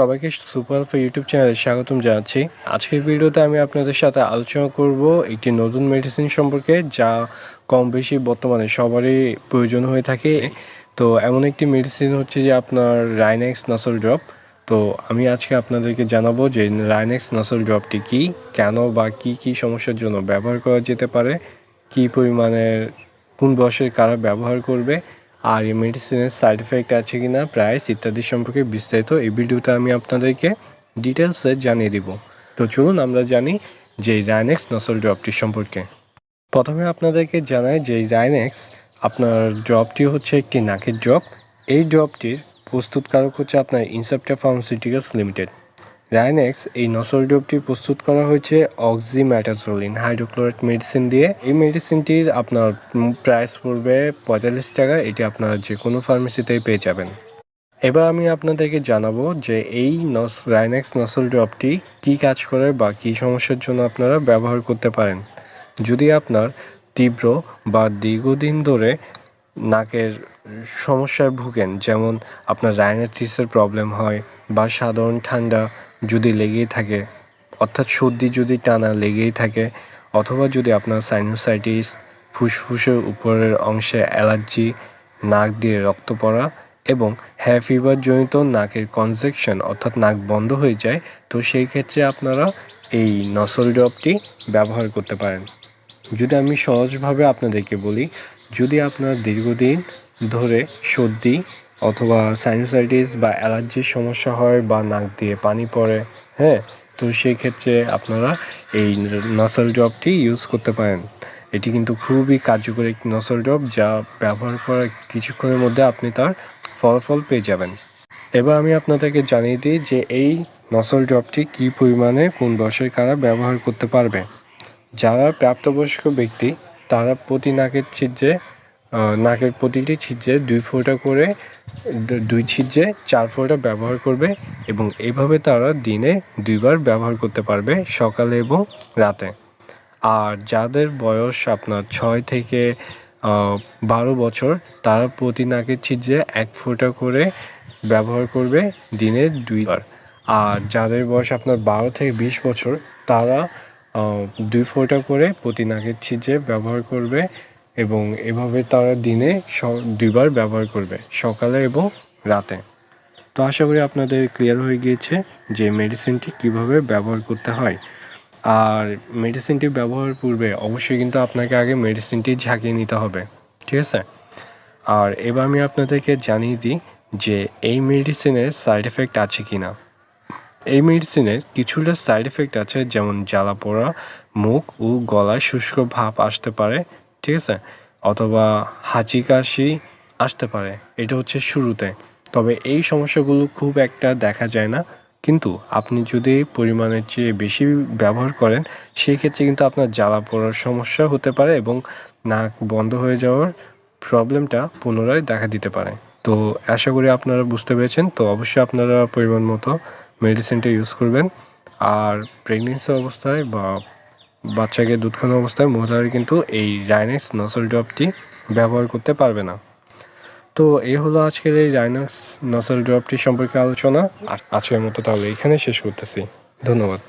সবাইকে super alpha YouTube চ্যানেলে স্বাগতম জানাচ্ছি। আজকের ভিডিওতে আমি আপনাদের সাথে আলোচনা করব একটি নতুন মেডিসিন সম্পর্কে, যা কম বেশি বর্তমানে সবারই প্রয়োজন হয়ে থাকে। তো এমন একটি মেডিসিন হচ্ছে যে আপনার রাইনেক্স নাসল ড্রপ তো আমি আজকে আপনাদেরকে জানাব যে রাইনেক্স নাসল ড্রপটি কী, কেন বা কি কি সমস্যার জন্য ব্যবহার করা যেতে পারে, কী পরিমাণের, কোন বয়সের কারা ব্যবহার করবে আর এই মেডিসিনের সাইড এফেক্ট আছে কি না প্রাইস ইত্যাদি সম্পর্কে বিস্তারিত এই ভিডিওতে আমি আপনাদেরকে ডিটেলসে জানিয়ে দিব। তো চলুন আমরা জানি যে রাইনেক্স নসল ড্রপটি সম্পর্কে। প্রথমে আপনাদেরকে জানাই যে রাইনেক্স আপনার ড্রপটি হচ্ছে একটি নাকের ড্রপ এই ড্রপটির প্রস্তুতকারক হচ্ছে আপনার ইনসেপ্টা ফার্মাসিউটিক্যালস লিমিটেড রাইনেক্স এই নসল ড্রপটি প্রস্তুত করা হয়েছে অক্সিম্যাটাজোলিন হাইড্রোক্লোরাইড মেডিসিন দিয়ে। এই মেডিসিনটির আপনার প্রাইস পড়বে পঁয়তাল্লিশ টাকা, এটি আপনারা যে কোনো ফার্মেসিতেই পেয়ে যাবেন। এবার আমি আপনাদেরকে জানাব যে এই নস রাইনেক্স নসল ড্রপটি কী কাজ করে বা কী সমস্যার জন্য আপনারা ব্যবহার করতে পারেন। যদি আপনার তীব্র বা দীর্ঘদিন ধরে নাকের সমস্যায় ভুগেন, যেমন আপনার রাইনাইটিসের প্রবলেম হয় বা সাধারণ ঠান্ডা যদি লেগেই থাকে, অর্থাৎ সর্দি যদি টানা লেগেই থাকে, অথবা যদি আপনার সাইনোসাইটিস ফুসফুসের উপরের অংশে অ্যালার্জি, নাক দিয়ে রক্ত পড়া এবং হ্যাঁ ফিভার জনিত নাকের কনজেকশন অর্থাৎ নাক বন্ধ হয়ে যায়, তো সেই ক্ষেত্রে আপনারা এই নসল ড্রপটি ব্যবহার করতে পারেন। যদি আমি সহজভাবে আপনাদেরকে বলি, যদি আপনার দীর্ঘদিন ধরে সর্দি অথবা সাইনোসাইটিস বা অ্যালার্জির সমস্যা হয় বা নাক দিয়ে পানি পড়ে হ্যাঁ? তো সেই ক্ষেত্রে আপনারা এই নসল ড্রপটি ইউজ করতে পারেন। এটি কিন্তু খুবই কার্যকরী একটি নসল ড্রপ যা ব্যবহার করার কিছুক্ষণের মধ্যে আপনি তার ফলাফল পেয়ে যাবেন। এবার আমি আপনাদেরকে জানিয়ে দিই যে এই নসল ড্রপটি কী পরিমাণে, কোন বয়সের কারা ব্যবহার করতে পারবে। যারা প্রাপ্তবয়স্ক ব্যক্তি, তারা প্রতি নাকের ছিদ্রে নাকের প্রতিটি ছিদ্রে দুই ফোঁটা করে দুই ছিদ্রে চার ফোঁটা ব্যবহার করবে এবং এইভাবে তারা দিনে দুইবার ব্যবহার করতে পারবে সকালে এবং রাতে। আর যাদের বয়স আপনার ছয় থেকে বারো বছর, তারা প্রতি নাকের ছিদ্রে এক ফোঁটা করে ব্যবহার করবে দিনে দুইবার। আর যাদের বয়স আপনার বারো থেকে বিশ বছর, তারা দুই ফোঁটা করে প্রতি নাকের ছিদ্রে ব্যবহার করবে এবং এভাবে তারা দিনে দুইবার ব্যবহার করবে, সকালে এবং রাতে। তো আশা করি আপনাদের ক্লিয়ার হয়ে গিয়েছে যে মেডিসিনটি কীভাবে ব্যবহার করতে হয়। আর মেডিসিনটি ব্যবহার পূর্বে অবশ্যই কিন্তু আপনাকে আগে মেডিসিনটি ঝাঁকিয়ে নিতে হবে, ঠিক আছে? আর এবার আমি আপনাদেরকে জানিয়ে দিই যে এই মেডিসিনের সাইড এফেক্ট আছে কি না এই মেডিসিনের কিছুটা সাইড এফেক্ট আছে, যেমন জ্বালা পোড়া মুখ ও গলায় শুষ্ক ভাব আসতে পারে ঠিক আছে? অথবা হাঁচি কাশি আসতে পারে, এটা হচ্ছে শুরুতে। তবে এই সমস্যাগুলো খুব একটা দেখা যায় না। কিন্তু আপনি যদি পরিমাণের চেয়ে বেশি ব্যবহার করেন সেই ক্ষেত্রে কিন্তু আপনার জ্বালা পোড়ার সমস্যা হতে পারে এবং নাক বন্ধ হয়ে যাওয়ার প্রবলেমটা পুনরায় দেখা দিতে পারে। তো আশা করি আপনারা বুঝতে পেরেছেন। তো অবশ্যই আপনারা পরিমাণ মতো মেডিসিনটা ইউজ করবেন। আর প্রেগনেন্সি অবস্থায় বা বাচ্চাকে দুধ খাওয়ানো অবস্থায় মহিলারা কিন্তু এই রাইনেক্স নসল ড্রপটি ব্যবহার করতে পারবে না। তো এই হলো আজকের এই রাইনক্স নসল ড্রপটি সম্পর্কে আলোচনা। আজকের মতো তাহলে এখানে শেষ করতেছি। ধন্যবাদ।